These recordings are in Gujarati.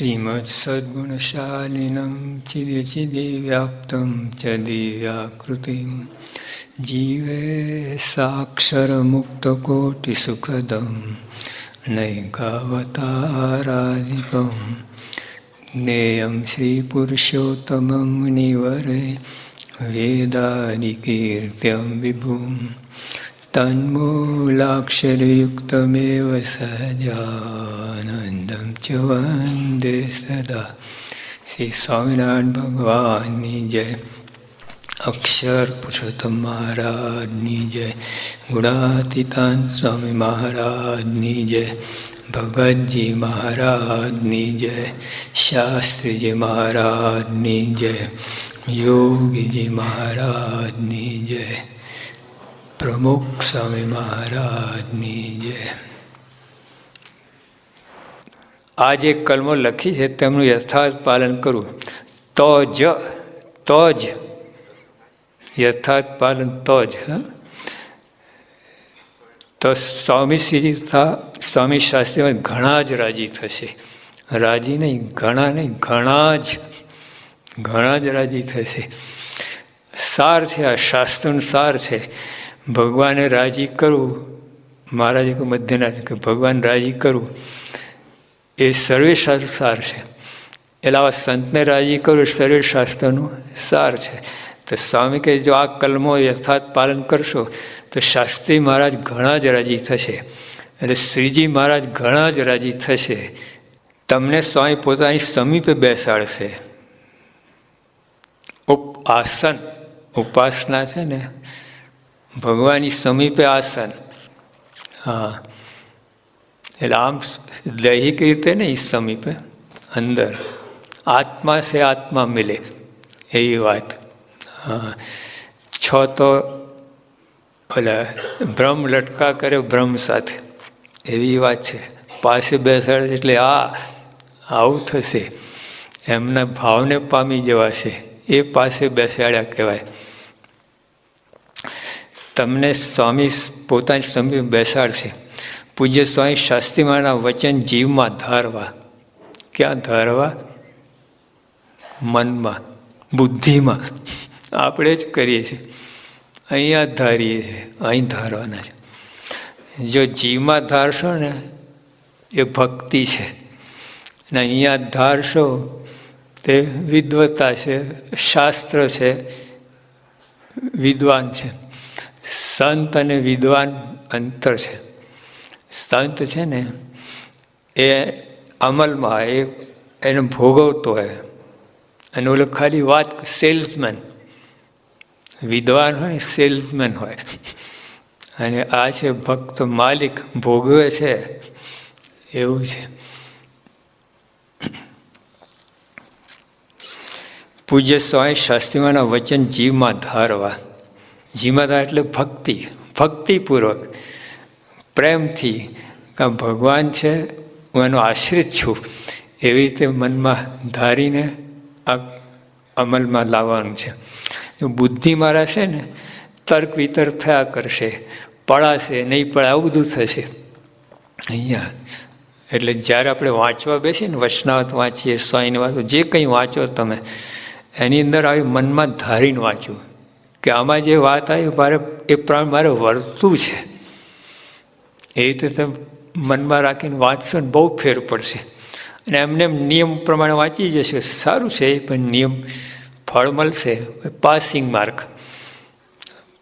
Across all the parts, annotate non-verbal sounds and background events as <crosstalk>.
શ્રીમત્સદ્ગુણશાલિનમ ચિદે ચિદે વ્યાપ્તમ ચ દિવ્યાકૃતિમ જીવે સાક્ષરમુક્તકોટિસુખદમ નૈકાવતારાધિકમ જ્ઞેયમ શ્રીપુરુષોત્તમં નિવરે વેદાદિકીર્ત્યમ વિભુમ तन्मूलाक्षरयुक्तमेव સહજાનંદમ ચ વંદે સદા શ્રી સ્વામિનારાયણ ભગવાનની જય અક્ષર પુરુષોત્તમ મહારાજની જય ગુણાતીતાન સ્વામી મહારાજની જય ભગતજી મહારાજની જય શાસ્ત્રીજી મહારાજની જય યોગીજી મહારાજની જય પ્રમુખ સ્વામી મહારાજની જય આ જે કલમો લખી છે તેમનું યથાર્થ પાલન કરવું તો જ તો જ યથાર્થ પાલન તો જ તો સ્વામી શ્રી સ્વામી શાસ્ત્રીમાં ઘણા જ રાજી થશે રાજી નહીં ઘણા નહીં ઘણા જ ઘણા જ રાજી થશે સાર છે આ શાસ્ત્રનું સાર છે ભગવાને રાજી કરવું, મહારાજે કહ્યું મધ્યના કે ભગવાન રાજી કરવું, એ સર્વેશાસ્ત્ર સાર છે. એટલે આવા સંતને રાજી કરવું સર્વે શાસ્ત્રનું સાર છે. તો સ્વામી કે જો આ કલમો યથાર્થ પાલન કરશો, તો શાસ્ત્રી મહારાજ ઘણા જ રાજી થશે. એટલે શ્રીજી મહારાજ ઘણા જ રાજી થશે. તમને સ્વામી પોતાની સમીપે બેસાડશે. ઉપ આસન, ઉપાસના છે ને ભગવાનની સમીપે આસન. હા. એટલે આમ દૈહિક રીતે નહીં સમીપે, અંદર. આત્મા સે આત્મા મિલે, એવી વાત. હા. છ તો ઓલા ભ્રમ લટકા કરે ભ્રમ સાથે, એવી વાત છે. પાસે બેસાડે એટલે આ, આવું થશે. એમના ભાવને પામી જવાશે. એ પાસે બેસાડ્યા કહેવાય. તમને સ્વામી, પોતાની સ્વામી બેસાડશે. પૂજ્ય સ્વામી શાસ્ત્રીમાના વચન જીવમાં ધારવા. ક્યાં ધારવા? મનમાં, બુદ્ધિમાં. આપણે જ કરીએ છીએ. અહીંયા ધારીએ છીએ, અહીં ધારવાના છે. જો જીવમાં ધારશો ને, એ ભક્તિ છે. અને અહીંયા ધારશો, તે વિદ્વતા છે, શાસ્ત્ર છે, વિદ્વાન છે. સંત અને વિદ્વાન અંતર છે. સંત છે ને, એ અમલમાં એ એને ભોગવતો હોય. અને ઓલો ખાલી વાત સેલ્સમેન, વિદ્વાન હોય ને સેલ્સમેન હોય. અને આ છે ભક્ત માલિક ભોગવે છે, એવું છે. પૂજ્ય સ્વામી શાસ્ત્રીમાના વચન જીવમાં ધારવા. ધાર એટલે ભક્તિ, ભક્તિપૂર્વક, પ્રેમથી ભગવાન છે, હું એનો આશ્રિત છું. એવી રીતે મનમાં ધારીને આ અમલમાં લાવવાનું છે. બુદ્ધિ મારા છે ને, તર્ક વિતર્ક થયા કરશે, પડાશે, નહીં પડે આવું બધું થશે. અહીંયા, એટલે જ્યારે આપણે વાંચવા બેસીએ ને, વચનાવત વાંચીએ સ્વાઈની વાંચો જે કંઈ વાંચો તમે, એની અંદર આવી મનમાં ધારીને વાંચવું. કે આમાં જે વાત આવી, મારે એ પ્રાણ મારે વર્તું છે. એ રીતે તમે મનમાં રાખીને વાંચશો ને બહુ ફેર પડશે. અને એમને નિયમ પ્રમાણે વાંચી જશે, સારું છે પણ નિયમ ફળ મળશે. Passing mark.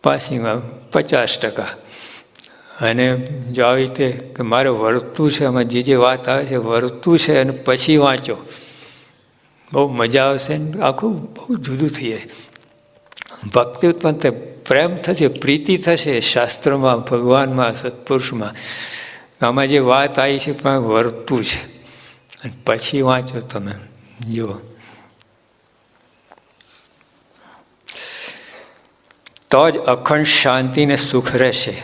પાસિંગમાં પચાસ ટકા. અને જો આવી રીતે કે મારે વર્તું છે, આમાં જે જે વાત આવે છે વર્તું છે અને પછી વાંચો. બહુ મજા આવશે ને આખું બહુ જુદું થઈ જાય. ભક્તિ ઉત્પન્ન પ્રેમ થશે, પ્રીતિ થશે, શાસ્ત્રમાં, ભગવાનમાં, સત્પુરુષમાં. આમાં જે વાત આવી છે, પણ વર્તું છે. અને પછી વાંચો તમે. જુઓ. તો જ અખંડ શાંતિને સુખ રહેશે.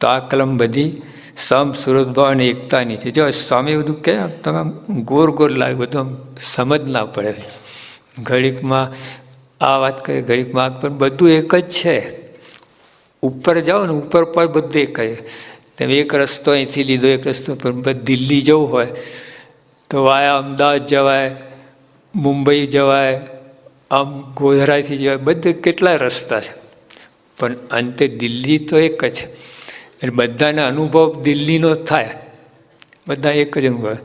તો આ કલમ બધી સમ સુરતભાવ અને એકતાની છે. જો સ્વામી બધું કે, તમે ગોર ગોર લાગે, બધું સમજ ના પડે. ઘડીકમાં આ વાત કરીએ ગરીબ માર્ગ પણ બધું એક જ છે. ઉપર જાઓ ને ઉપર પર બધું એક જ તમે એક રસ્તો અહીંથી લીધો, એક રસ્તો પર દિલ્હી જવું હોય, તો વાયા અમદાવાદ જવાય, મુંબઈ જવાય, આમ ગોધરાથી જવાય, બધે કેટલા રસ્તા છે. પણ અંતે દિલ્હી તો એક જ. એટલે બધાને અનુભવ દિલ્હીનો થાય. બધા એક જ અનુભવ.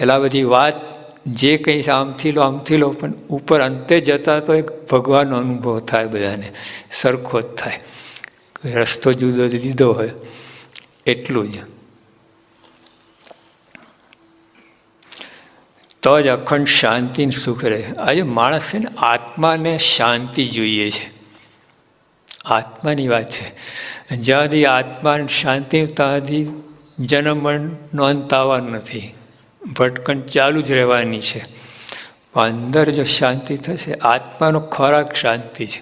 એટલે બધી વાત જે કંઈ આમથી લો આમથી લો, પણ ઉપર અંતે જતા તો એક ભગવાનનો અનુભવ થાય બધાને, સરખો જ થાય. રસ્તો જુદો લીધો હોય, એટલું જ. તો જ અખંડ શાંતિ સુખ રહે. આજે માણસ છે ને આત્માને શાંતિ જોઈએ છે. આત્માની વાત છે. જ્યાંથી આત્માને શાંતિ, ત્યાંથી જન્મ નોંધતાવાનું નથી. ભટકણ ચાલુ જ રહેવાની છે. અંદર જો શાંતિ થશે, આત્માનો ખોરાક શાંતિ છે.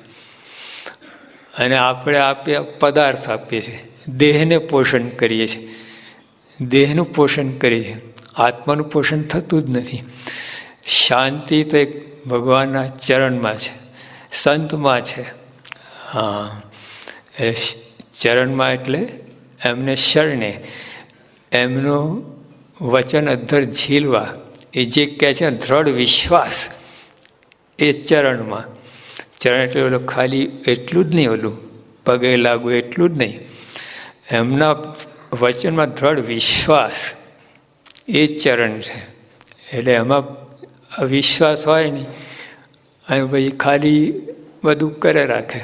અને આપણે આપીએ પદાર્થ આપીએ છીએ. દેહને પોષણ કરીએ છીએ. દેહનું પોષણ કરીએ છીએ. આત્માનું પોષણ થતું જ નથી. શાંતિ તો એક ભગવાનના ચરણમાં છે. સંતમાં છે. હા. એ ચરણમાં એટલે એમને શરણે. એમનું વચન અધ્ધર ઝીલવા. એ જે કહે છે દ્રઢ વિશ્વાસ એ ચરણમાં. ચરણ એટલે ઓલું ખાલી એટલું જ નહીં ઓલું, પગે લાગુ એટલું જ નહીં. એમના વચનમાં દ્રઢ વિશ્વાસ એ ચરણ છે. એટલે એમાં વિશ્વાસ હોય નહીં. અને ભાઈ ખાલી બધું કરે રાખે.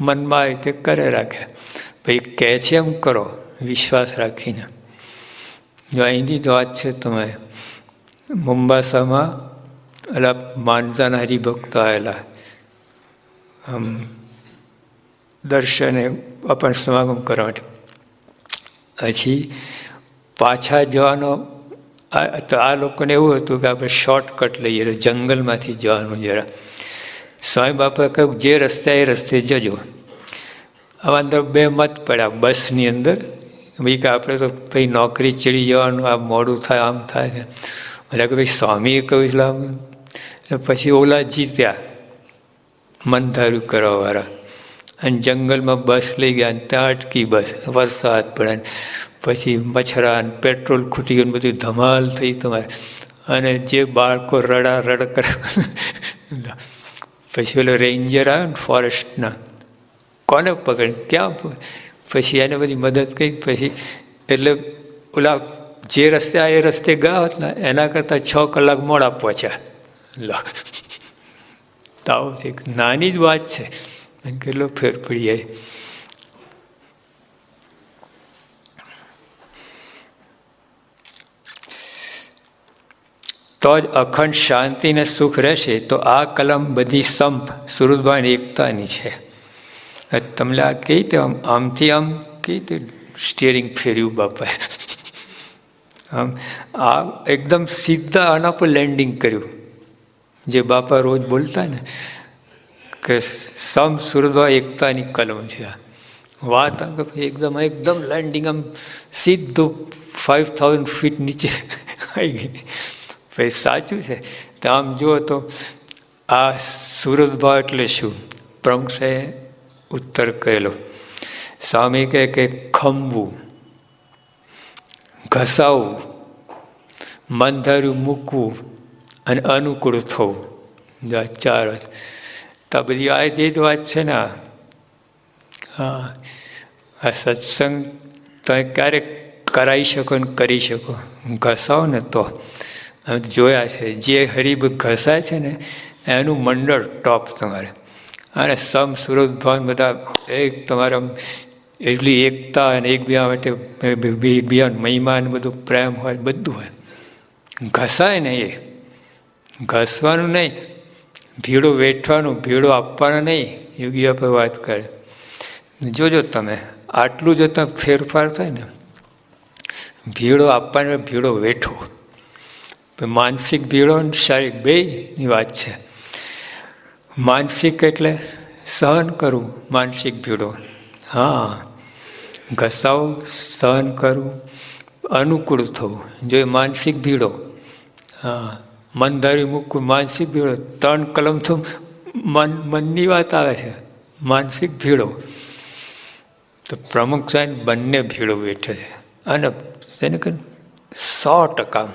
મનમાં આવે તે કરે રાખે. ભાઈ કહે છે એમ કરો, વિશ્વાસ રાખીને. જો અહીંની જ વાત છે તમે. મુંબાસામાં એટલે માનસાના હરિભક્તો આવેલા. આમ દર્શને આપણ સમાગમ કરવા માટે. પછી પાછા જવાનો તો આ લોકોને એવું હતું કે આપણે શોર્ટકટ લઈએ જંગલમાંથી જવાનું જરા. સ્વામી બાપાએ કહ્યું જે રસ્તે એ રસ્તે જજો. આવા અંદર બે મત પડ્યા, બસની અંદર ભાઈ કે આપણે તો ભાઈ નોકરી ચડી જવાનું, આ મોડું થાય, આમ થાય ને એટલે કે ભાઈ સ્વામીએ કહ્યું એટલે પછી ઓલા જીત્યા, મનધારું કરવાવાળા. અને જંગલમાં બસ લઈ ગયા અને ત્યાં અટકી બસ, વરસાદ પડે પછી મચ્છરા પેટ્રોલ ખૂટી ગયું બધું ધમાલ થઈ તમારે. અને જે બાળકો રડા રડ કરે, પછી ઓલો રેન્જર આવ્યો ને ફોરેસ્ટના, કોને પકડ ક્યાં પછી એને બધી મદદ કરી, પછી એટલે ઓલા જે રસ્તે આ એ રસ્તે ગયા હોત ને, એના કરતાં છ કલાક મોડા પહોંચ્યા લો. તાવ એક નાની જ વાત છે. કેટલો ફેર પડી જાય. તો જ અખંડ શાંતિ ને સુખ રહેશે, તો આ કલમ બધી સંપ સુરતભાઈ એકતાની છે. તમને આ કઈ રીતે આમ આમથી આમ કઈ રીતે સ્ટિયરિંગ ફેર્યું બાપાએ આમ આ એકદમ સીધા આના પર લેન્ડિંગ કર્યું જે બાપા રોજ બોલતા ને કે સમ સુરતભાઈ એકતાની કલમ છે આ વાત એકદમ એકદમ લેન્ડિંગ આમ સીધું ફાઇવ થાઉઝન્ડ ફીટ નીચે આવી ગઈ ભાઈ સાચું છે તો આમ જુઓ તો આ સુરતભાવ એટલે શું પ્રમુખ સાહેબ ઉત્તર કહેલો. સ્વામી કહે કે ખંભવું ઘસાવવું મંધારું મૂકવું અને અનુકૂળ થવું. જો ચાર વાત તો બધી આ જે જ વાત છે ને હા. આ સત્સંગ તમે ક્યારેક કરાવી શકો ને કરી શકો? ઘસાવો ને તો. જોયા છે. જે હરીબ ઘસાય છે ને, એનું મંડળ ટોપ તમારે. અને સમ સુરત ભાન બધા એક તમારા એટલી એકતા અને એકબીજા માટે એકબીજા મહિમા ને બધું પ્રેમ હોય બધું હોય ઘસાય નહીં એ ઘસવાનું નહીં ભીડો વેઠવાનું ભીડો આપવાનો નહીં યોગી આપણે વાત કરે જોજો તમે આટલું જો તમે ફેરફાર થાય ને ભીડો આપવાનો ભીડો વેઠો માનસિક ભીડો અને શારીરિક બેની વાત છે માનસિક એટલે સહન કરવું, માનસિક ભીડો. હા, ઘસાવું, સહન કરવું, અનુકૂળ થવું, જો માનસિક ભીડો. હા, મનધારી મૂકવું માનસિક ભીડો, ત્રણ કલમ તો મન, મનની વાત આવે છે, માનસિક ભીડો. તો પ્રમુખ સાહેબ બંને ભીડો બેઠે છે. અને તેને કહે સો ટકા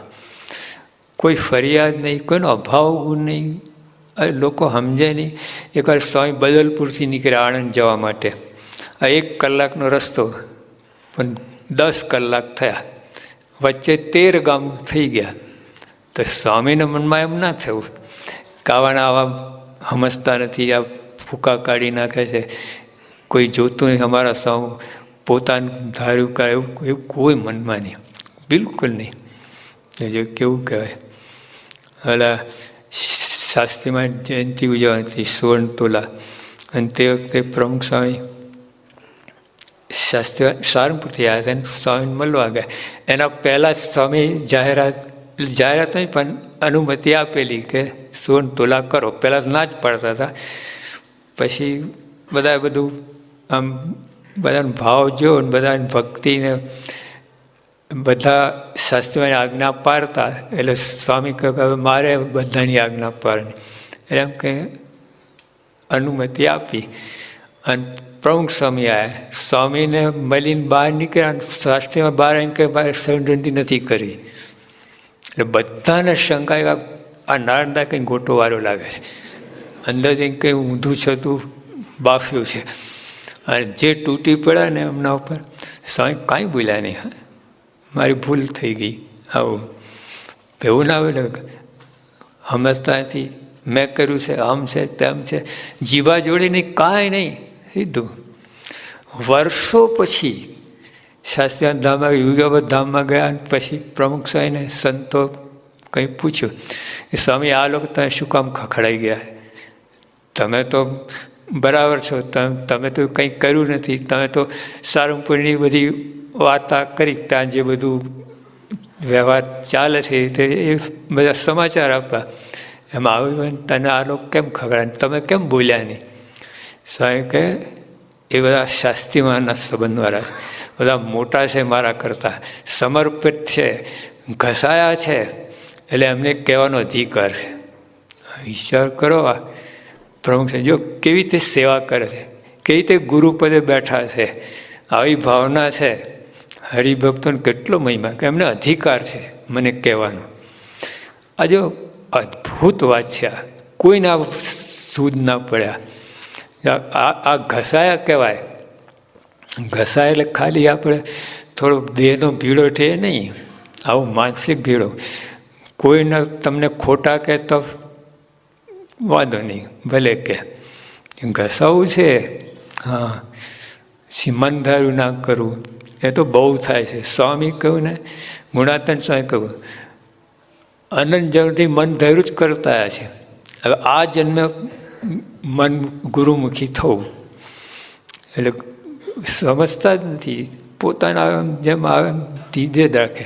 કોઈ ફરિયાદ નહીં, કોઈનો અભાવ નહીં લોકો સમજે નહીં. એકવાર સ્વામી બદલપુરથી નીકળ્યા આણંદ જવા માટે. આ એક કલાકનો રસ્તો, પણ દસ કલાક થયા. વચ્ચે તેર ગામ થઈ ગયા. તો સ્વામીના મનમાં એમ ના થયું. કાવાના આવા સમજતા નથી, આ ફૂકા કાઢી નાખે છે. કોઈ જોતું નહીં, અમારા સૌ પોતાનું ધાર્યું કરે એવું કોઈ મનમાં નહીં. બિલકુલ નહીં. જો કેવું કહેવાય. ઓલા શાસ્ત્રીમાં જયંતિ ઉજવવાની સુવર્ણ તોલા. અને તે વખતે પ્રમુખ સ્વામી શાસ્ત્રી સારંગપુરથી આવ્યા હતા અને સ્વામીને મળવા ગયા. એના પહેલાં જ સ્વામી જાહેરાત જાહેરાત નહીં, પણ અનુમતિ આપેલી કે સુવર્ણ તોલા કરો. પહેલાં ના જ પડતા હતા. પછી બધા બધું આમ બધાનો ભાવ જોયો ને બધાની ભક્તિને બધા શાસ્ત્રીઓની આજ્ઞા પાડતા, એટલે સ્વામી કહે હવે મારે બધાની આજ્ઞા પાડવાની. એટલે એમ કે અનુમતિ આપી. અને પ્રમુખ સ્વામી આવ્યા સ્વામીને મળીને બહાર નીકળ્યા અને શાસ્ત્રીમાં બહાર એમ કે મારે સંગતિ નથી કરી. એટલે બધાને શંકા આ નારંદા કંઈ ગોટો વાળો લાગે છે. અંદર જઈને કંઈ ઊંધું છતું બાફ્યું છે. અને જે તૂટી પડ્યા ને એમના ઉપર, સ્વામી કાંઈ બોલ્યા નહીં, હા. મારી ભૂલ થઈ ગઈ. આવું. એવું ના સમજતા નથી મેં કર્યું છે, આમ છે, તેમ છે. જીવા જોડીને કાંઈ નહીં, સીધું. વર્ષો પછી શાસ્ત્રીય ધામમાં યુગાવત ધામમાં ગયા પછી પ્રમુખ સ્વામીને સંતો કંઈ પૂછ્યું કે, સ્વામી, આ લોકો તમે શું કામ ખખડાઈ ગયા તમે તો બરાબર છો તમે તો કંઈ કર્યું નથી. તમે તો સારંગપુરની બધી વાર્તા કરી ત્યાં જે બધું વ્યવહાર ચાલે છે તે એ બધા સમાચાર આપવા. એમાં આવ્યું તને આ લોકો કેમ ખગડા તમે કેમ બોલ્યા નહીં? સ્વામી કે એ બધા શાસ્ત્રીમાંના સંબંધવાળા છે. બધા મોટા છે મારા કરતાં. સમર્પિત છે. ઘસાયા છે. એટલે એમને કહેવાનો અધિકાર છે. વિચાર કરો આ પ્રમુખ જો કેવી રીતે સેવા કરે છે? કેવી રીતે ગુરુપદે બેઠા છે? આવી ભાવના છે. હરિભક્તોને કેટલો મહિમા કે એમને અધિકાર છે મને કહેવાનો. આ જો અદ્ભુત વાત છે આ. કોઈને સૂદ ના પડ્યા. આ આ ઘસાયા કહેવાય. ઘસાય એટલે ખાલી આપણે થોડો દેહનો ભીડો છે નહીં. આવું માનસિક ભીડો. કોઈને તમને ખોટા કહે તો વાંધો નહીં, ભલે કે ઘસાવું છે? હા. સિમંધારું ના કરવું એ તો બહુ થાય છે. સ્વામી કહ્યું ને ગુણાતન સ્વામી કહ્યું, અનંત જન્મથી મન ધૈર્ય જ કરતા છે. હવે આ જન્મે મન ગુરુમુખી થવું. એટલે સમજતા જ નથી. પોતાના જેમ આવે દીધે જ રાખે.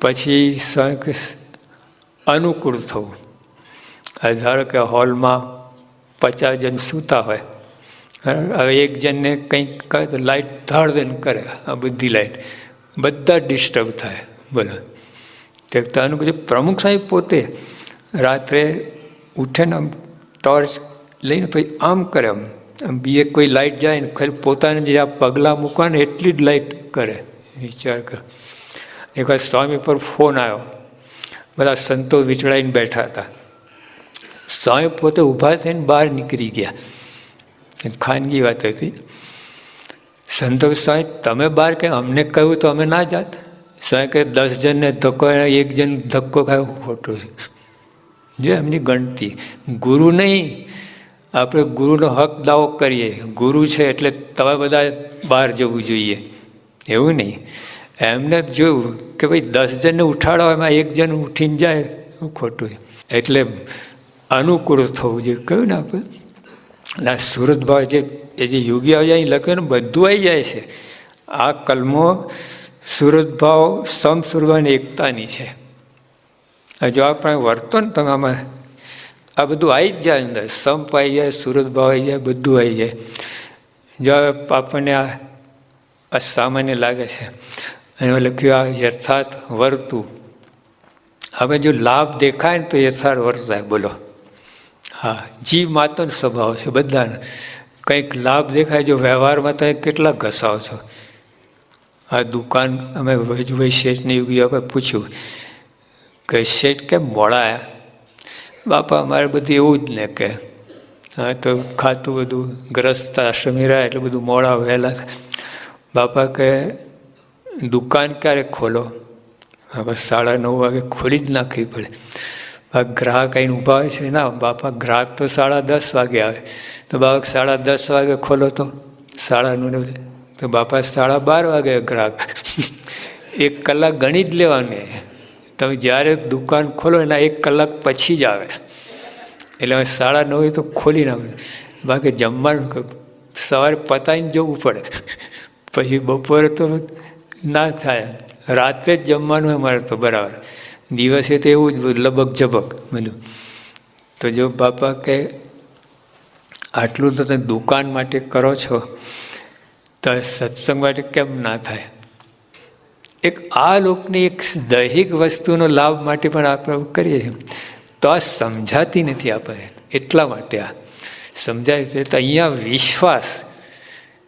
પછી અનુકૂળ થવું. ધારો કે હોલમાં પચાસ જણ સૂતા હોય હવે એક જણને કંઈક કહે તો લાઇટ ધાડ કરે, આ બધી લાઇટ બધા ડિસ્ટર્બ થાય, બોલો. તે પછી પ્રમુખ સાહેબ પોતે રાત્રે ઉઠે ને આમ ટોર્ચ લઈને પછી આમ કરે આમ. આમ બીએ કોઈ લાઇટ જાય ને ખાલી પોતાને જે આ પગલાં મૂકવા ને એટલી જ લાઇટ કરે. વિચાર કર. એકવાર સ્વામી પર ફોન આવ્યો. બધા સંતો વિચળાઈને બેઠા હતા. સ્વામી પોતે ઊભા થઈને બહાર નીકળી ગયા. ખાનગી વાત હતી. સંતોષ સ્વામી, તમે બહાર કે અમને કહ્યું તો અમે ના જાત? સ્વામી કે દસ જણને ધક્કો એક જણ ધક્કો ખાયો, ખોટો જો એમની ગણતી ગુરુ નહીં, આપણે ગુરુનો હક દાવો કરીએ. ગુરુ છે એટલે તમે બધા બહાર જવું જોઈએ. એવું નહીં. એમને જોયું કે ભાઈ, દસ જણને ઉઠાડો, એમાં એક જણ ઉઠીને જાય, ખોટું છે. એટલે અનુકૂળ થવું જોઈએ. કહ્યું ને આપણે? ના સુરતભાઈ જે એ જે યોગી આવી જાય લખ્યું ને બધું આવી જાય છે. આ કલમો સુરતભાવ સમ સુરવાની એકતાની છે. જો આપણે વર્તો ને તમે આમાં, આ બધું આવી જ જાય અંદર. સંપ આવી જાય સુરતભાવ આવી જાય, બધું આવી જાય. જો આપણને આ અસામાન્ય લાગે છે. એમાં લખ્યું આ યથાર્થ વર્તું. હવે જો લાભ દેખાય ને તો યથાર્થ વર્તાય, બોલો. હા જીવ માતનો સ્વભાવ છે બધાને. કંઈક લાભ દેખાય જો વ્યવહારમાં તમે કેટલા ઘસાવ છો. આ દુકાન અમે વૈશેષની યુગી આપણે પૂછ્યું કે શેઠ કેમ મોડાયા બાપા, અમારે બધું એવું જ ને કે. હા, તો ખાતું બધું, ગ્રસ્ત આશ્રમી રહ્યા એટલે બધું મોડા વહેલા બાપા કે, દુકાન ક્યારે ખોલો? હવે સાડા નવ વાગે ખોલી જ નાખવી પડે. ગ્રાહક આવીને ઊભા હોય છે. ના, બાપા ગ્રાહક તો સાડા દસ વાગે આવે. તો બાપા સાડા દસ વાગે ખોલો તો? સાડા નવ તો બાપા સાડા બાર વાગે ગ્રાહક. એક કલાક ગણી જ લેવાની. તમે જ્યારે દુકાન ખોલો એના એક કલાક પછી જ આવે. એટલે હવે સાડા નવે તો ખોલી નાખું. બાકી જમવાનું સવારે પતાવીને જવું પડે. પછી બપોરે તો ના થાય. રાત્રે જ જમવાનું અમારે તો બરાબર. દિવસે તો એવું જ લબક ઝબક બધું. તો જો બાપા કે આટલું તો તમે દુકાન માટે કરો છો, તો સત્સંગ માટે કેમ ના થાય? એક આ લોકની એક દૈહિક વસ્તુનો લાભ માટે પણ આપણે કરીએ છીએ. તો આ સમજાતી નથી આપણે એટલા માટે આ. સમજાય છે તો અહીંયા વિશ્વાસ,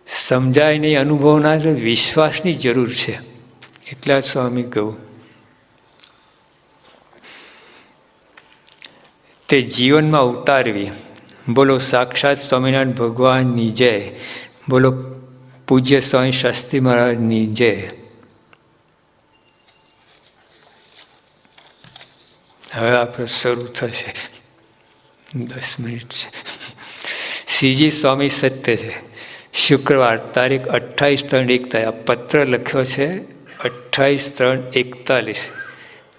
સમજાય નહીં અનુભવના વિશ્વાસની જરૂર છે. એટલા સ્વામી કહું તે જીવનમાં ઉતારવી. બોલો, સાક્ષાત સ્વામિનારાયણ ભગવાનની જય. બોલો, પૂજ્ય સ્વામી શાસ્ત્રી મહારાજની જય. હવે આપણે શરૂ થશે. દસ મિનિટ છે. શ્રીજી સ્વામી સત્ય છે. શુક્રવાર તારીખ અઠ્ઠાવીસ ત્રણ એકતાલીસ. આ પત્ર લખ્યો છે અઠ્ઠાવીસ ત્રણ એકતાલીસ.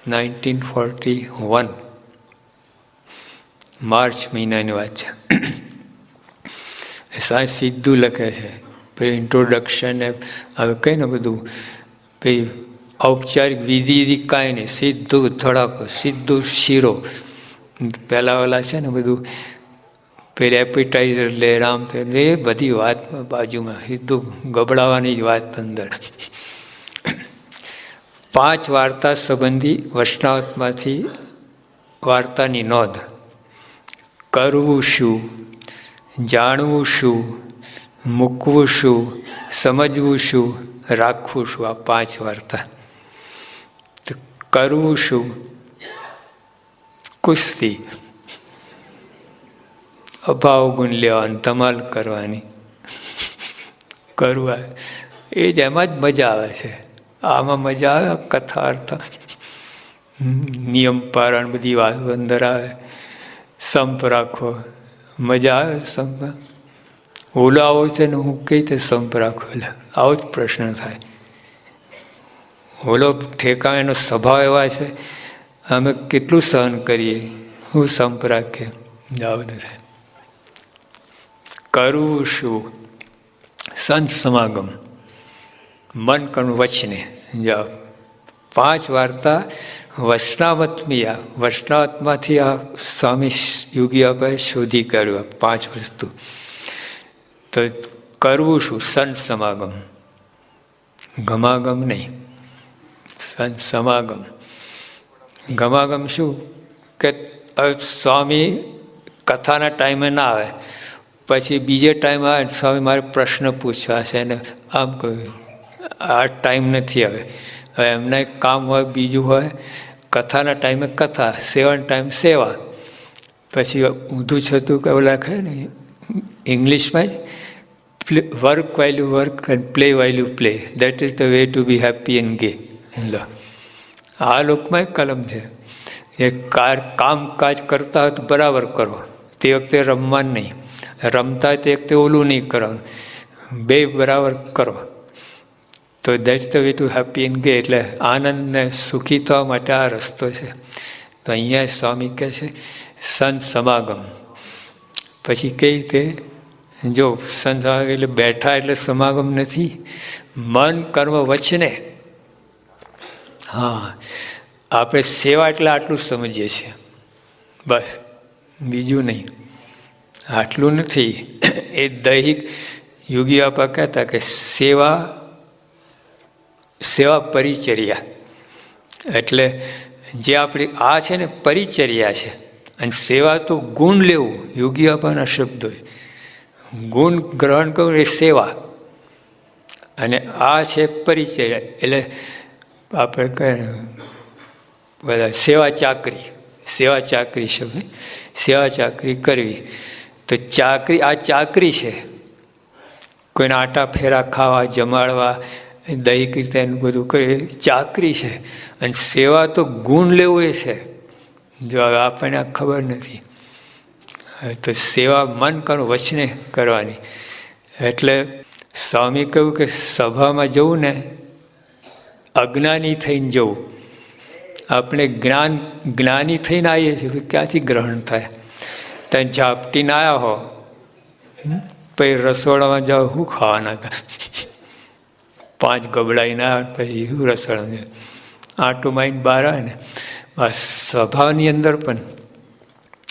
Nineteen forty one. માર્ચ મહિનાની વાત છે. સાંજ સીધું લખે છે. પછી ઇન્ટ્રોડક્શન ને હવે કંઈ ને બધું. પછી ઔપચારિક વિધિ વિધિ કાંઈ નહીં. સીધું ધડાકો, સીધું શીરો. પહેલાં ઓલા છે ને બધું. પેલી એપિટાઈઝર લે, રામ તે એ બધી વાત બાજુમાં. સીધું ગબડાવાની જ વાત અંદર. પાંચ વાર્તા સંબંધી વૈષ્ણવમાંથી વાર્તાની નોંધ. કરવું શું જાણવું શું મૂકવું શું સમજવું શું રાખવું શું આ પાંચ વાર્તા. તો કરવું શું કુસ્તી, અભાવ ગુણ લેવાની ધમાલ કરવાની. કરવા એ જ એમાં જ મજા આવે છે. આમાં મજા આવે કથા અર્થ નિયમ પારણ બધી વાત અંદર આવે. સંપ રાખો. મજા આવે સંપ? ઓલો આવો છે ને હું કઈ રીતે સંપ રાખો? એટલે આવો જ પ્રશ્ન થાય. ઓલો ઠેકા એનો સ્વભાવ એવા છે, અમે કેટલું સહન કરીએ? હું સંપ રાખીએ આવું થાય કરવું શું સંત સમાગમ. મન કણ વચને. જાઓ. પાંચ વાર્તા વસ્તાવતમી આ વૈષ્ણાવતમાંથી આ સ્વામી યોગીયાભાઈ શોધી કાઢ્યું પાંચ વસ્તુ. તો કરવું શું? સંત સમાગમ. ગમાગમ નહીં. સંત સમાગમ. ગમાગમ શું? કે સ્વામી કથાના ટાઈમે ના આવે. પછી બીજે ટાઈમ આવે સ્વામી મારે પ્રશ્ન પૂછવા છે અને આમ કહ્યું. આ ટાઈમ નથી હવે. હવે એમને કામ હોય, બીજું હોય. કથાના ટાઈમે કથા, સેવાના ટાઈમ સેવા. પછી ઊંધું છતું કે લખે ને, ઇંગ્લિશમાં work value work and play value play. That is the way to be happy and gay લો. આ લોકમાં એક કલમ છે. એ કાર, કામકાજ કરતા હોય તો બરાબર કરો. તે વખતે રમવાનું નહીં. રમતા તે વખતે ઓલું નહીં કરવાનું બે બરાબર કરો. તો that the way to happy and gay એટલે આનંદને સુખી થવા માટે આ રસ્તો છે. તો અહીંયા સ્વામી કહે છે સંત સમાગમ પછી કઈ રીતે? જો સંત સમાગમ એટલે બેઠા એટલે સમાગમ નથી, મન, કર્મ વચને હા, આપણે સેવા એટલે આટલું સમજીએ છીએ. બસ, બીજું નહીં. આટલું નથી. એ દૈહિક યોગી આપા કહેતા કે સેવા સેવા પરિચર્યા. એટલે જે આપણી આ છે ને પરિચર્યા છે અને સેવા તો ગુણ લેવું, યોગી આપાના શબ્દો ગુણ ગ્રહણ કરવું એ સેવા. અને આ છે પરિચય, એટલે આપણે કહે બધા સેવા ચાકરી સેવા ચાકરી શબ્દ. સેવા ચાકરી કરવી. તો ચાકરી, આ ચાકરી છે. કોઈને આટા ફેરા ખાવા, જમાડવા, દહીં કીર્તન બધું કરે ચાકરી છે. અને સેવા તો ગુણ લેવું એ છે. જો હવે આપણને ખબર નથી. તો સેવા મન કરો, વચને કરવાની. એટલે સ્વામી કહ્યું કે સભામાં જવું ને અજ્ઞાની થઈને જવું. આપણે જ્ઞાન, જ્ઞાની થઈને આવીએ છીએ ક્યાંથી ગ્રહણ થાય? ત્યાં ઝાપટીને આવ્યા હો. પછી રસોડામાં જાઓ, શું ખાવાના હતા? પાંચ ગબડાઈને આવ્યા પછી શું રસોડામાં આટું માઈને બહાર આવે ને. બસ સ્વભાવની અંદર પણ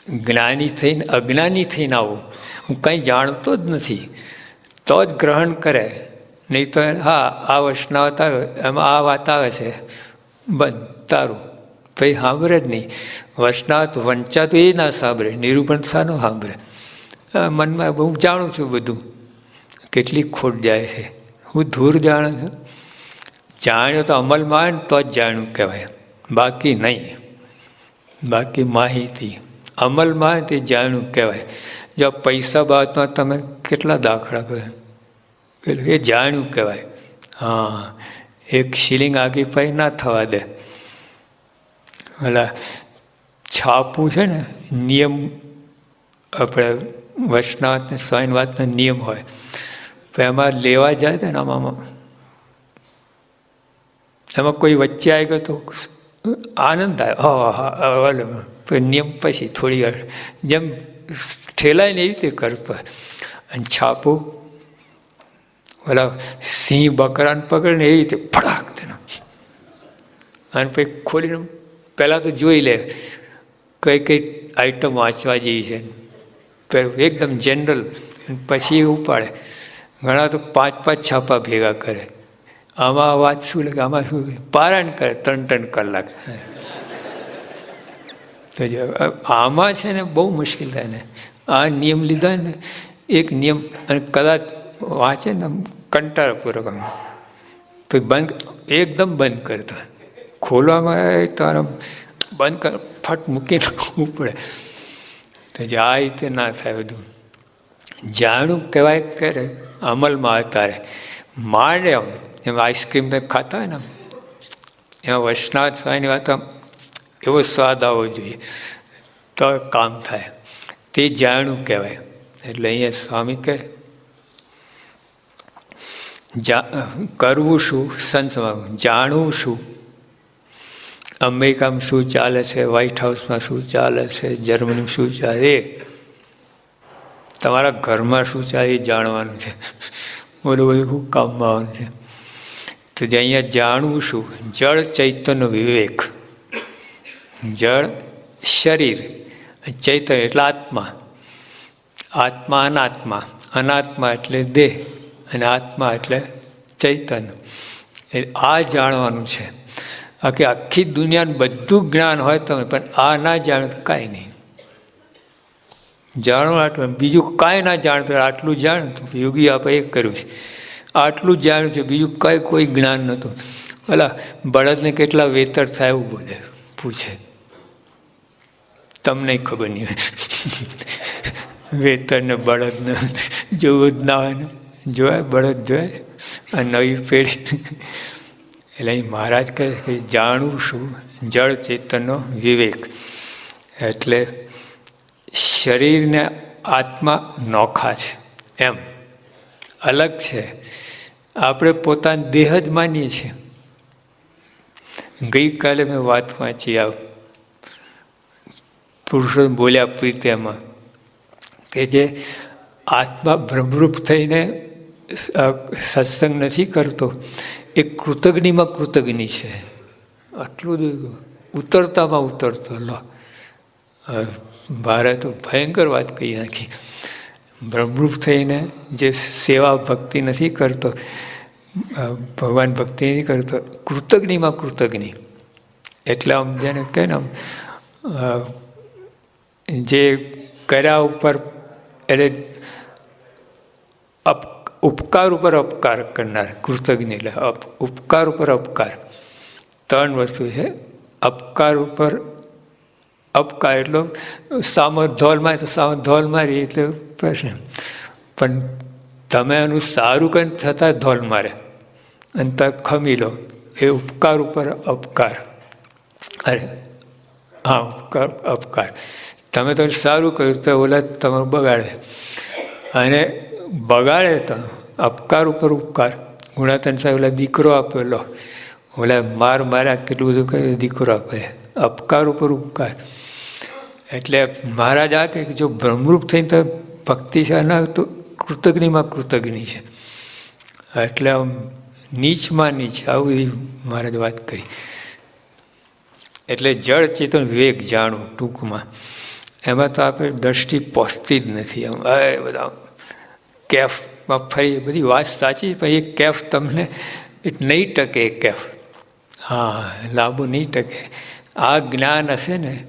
જ્ઞાની થઈને, અજ્ઞાની થઈને આવું, હું કંઈ જાણતો જ નથી. તો જ ગ્રહણ કરે. નહીં તો હા, આ વૈષ્ણવત આવે, એમાં આ વાત આવે છે. બંધ, તારું. ભાઈ સાંભળે જ નહીં. વૈષ્ણવ વંચાતું એ ના સાંભળે નિરૂપણ સાનો સાંભળે મનમાં હું જાણું છું બધું. કેટલી ખોટ જાય છે. હું ધૂર જાણું છું. જાણ્યો તો અમલમાં તો જ જાણ્યું કહેવાય. બાકી નહીં. બાકી માહિતી. અમલમાં તે જાણ્યું કહેવાય. જો પૈસા બાબતમાં તમે કેટલા દાખલા કહે પેલું એ જાણ્યું કહેવાય. હા, એક શિલિંગ આગી પાઈ ના થવા દે. એટલે છાપું છે ને, નિયમ આપણે વૈષ્ણવ ને નિયમ હોય. તો એમાં લેવા જાય ને આમાં એમાં કોઈ વચ્ચે આવી ગયો તો આનંદ આવે નિયમ પછી થોડી વાર જેમ ઠેલાઈને એવી રીતે કરતો હોય. અને છાપું, ઓલા સિંહ બકરાને પકડીને એવી રીતે ફડાક તેનો. અને પછી ખોલીને પહેલાં તો જોઈ લે, કઈ કઈ આઈટમ વાંચવા જેવી છે. એકદમ જનરલ પછી ઉપાડે. ઘણા તો પાંચ પાંચ છાપા ભેગા કરે. આમાં વાત શું લાગે આમાં શું પારાયણ કરે, ત્રણ ત્રણ કલાક. તો આમાં છે ને બહુ મુશ્કેલ થાય ને. આ નિયમ લીધા ને, એક નિયમ અને કદાચ વાંચે ને કંટાળપૂર્વક આમ. તો બંધ, એકદમ બંધ કરતા ખોલવામાં તારે બંધ કર, ફટ મૂકીને પડે. તો જે આ રીતે ના થાય બધું. જાણું કહેવાય કરે અમલમાં અત્યારે માંડે આમ એમાં આઈસ્ક્રીમ તો ખાતા હોય ને, એમાં વૈષ્ણવ થવાની વાત, એવો સ્વાદ આવવો જોઈએ. તો કામ થાય. તે જાણું કહેવાય. એટલે અહીંયા સ્વામી કહે કરવું શું? સંસમાં જાણવું શું? અમેરિકામાં શું ચાલે છે? વ્હાઇટ હાઉસમાં શું ચાલે છે? જર્મનીમાં શું ચાલે? એ, તમારા ઘરમાં શું ચાલે એ જાણવાનું છે. <laughs> બધું બધું કામમાં આવવાનું છે? તો જે અહીંયા જાણવું શું જળ ચૈતન્ય વિવેક. જળ શરીર, ચૈતન્ય એટલે આત્મા. આત્મા અનાત્મા. અનાત્મા એટલે દેહ અને આત્મા એટલે ચૈતન્ય. આ જાણવાનું છે. આખી આખી દુનિયાનું બધું જ્ઞાન હોય તમે, પણ આ ના જાણો કાંઈ નહીં. જાણો આટલું, બીજું કાંઈ ના જાણતો આટલું જાણ તો યોગી આપણે એક કર્યું છે. આટલું જાણ્યું છે, બીજું કાંઈ કોઈ જ્ઞાન નહોતું. ભલા બળદને કેટલા વેતર થાય એવું બોલે, પૂછે. તમને ખબર નહીં હોય. વેતરને, બળદને, જોવું જ ના હોય ને. જોવાય, બળદ જોવાય. આ નવી પેઢી. એટલે અહીં મહારાજ કહે કે જાણવું શું? જળ ચેતનનો વિવેક. એટલે શરીરને આત્મા નોખા છે. એમ. અલગ છે. આપણે પોતાના દેહ જ માનીએ છીએ. ગઈકાલે મેં વાત વાંચી આવ. પુરુષો બોલ્યા પ્રીત્યામાં કે જે આત્મા ભ્રમરૂપ થઈને સત્સંગ નથી કરતો, એ કૃતજ્ઞિમાં કૃતજ્ઞિ છે. આટલું ઉતરતામાં ઉતરતો. લો. ભારે તો ભયંકર વાત કહી નાખી. બ્રહ્મરૂપ થઈને જે સેવા ભક્તિ નથી કરતો ભગવાન ભક્તિ નથી કરતો, કૃતજ્ઞિમાં કૃતજ્ઞ. એટલે આમ જેને કહે ને આમ જે કર્યા ઉપર એટલે અપ, ઉપકાર ઉપર અપકાર કરનાર, કૃતજ્ઞ એટલે ઉપકાર ઉપર અપકાર. ત્રણ વસ્તુ છે, અપકાર ઉપર અપકાર એટલો સામો ધોલ મારે, તો સામો ધોલ મારી એટલે પ્રશ્ન. પણ તમે એનું સારું કંઈ થતાં ધોલ મારે. અને તમે ખમી લો એ ઉપકાર ઉપર અપકાર. અરે, હા, ઉપકાર, અપકાર. તમે તો સારું કર્યું, તો ઓલા તમે બગાડે. અને બગાડે તો અપકાર ઉપર ઉપકાર. ગુણાતન સાહેબ ઓલા દીકરો આપેલો. ઓલા માર માર્યા કેટલું બધું કર્યું, દીકરો આપે. અપકાર ઉપર ઉપકાર. એટલે મહારાજ આ કે જો બ્રહ્મરૂપ થઈને તો ભક્તિ છે ના તો કૃતજ્ઞમાં કૃતજ્ઞ છે. એટલે આમ નીચમાં નીચ આવું મહારાજ વાત કરી. એટલે જળ ચેતન વિવેક જાણવું ટૂંકમાં. એમાં તો આપણે દ્રષ્ટિ પહોંચતી જ નથી આમ. એ બધા કેફમાં ફરી બધી વાત સાચી, પણ એ કેફ તમને નહીં ટકે એ કેફ. હા, લાંબુ નહીં ટકે. આ જ્ઞાન હશે ને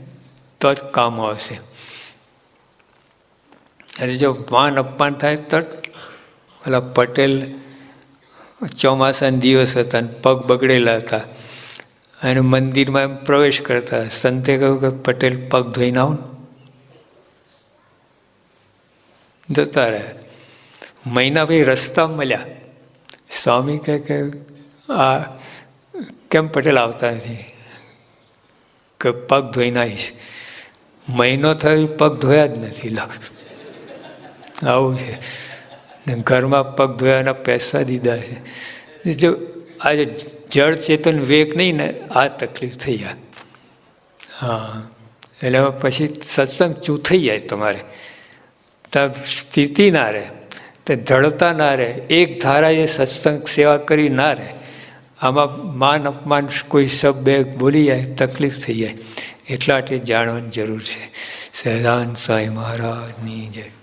તો જ કામ આવશે. અને જો માન અપમાન થાય તો ઓલા પટેલ ચોમાસાના દિવસ હતા અને પગ બગડેલા હતા. અને મંદિરમાં પ્રવેશ કરતા. સંતે કહ્યું કે પટેલ પગ ધોઈને આવું જતા રહ્યા. મહિના ભાઈ રસ્તા મળ્યા. સ્વામી કહે કે આ કેમ પટેલ આવતા નથી? કે પગ ધોઈને આવીશ. મહિનો થયો પગ ધોયા જ નથી. લો. આવું છે. ને ઘરમાં પગ ધોયાના પૈસા દીધા છે. જો આજે જળ ચેતન વેગ નહીં ને, આ તકલીફ થઈ જાય. હા. એટલે પછી સત્સંગ ચૂથઈ જાય તમારે. સ્થિતિ ના રહે. તે ધડતા ના રહે. એક ધારાએ સત્સંગ સેવા કરી ના રહે. આમાં માન અપમાન કોઈ શબ્દ બોલી જાય, તકલીફ થઈ જાય. એટલા માટે જાણવાની જરૂર છે. સહેદાન સાંઈ મહારાજની જય.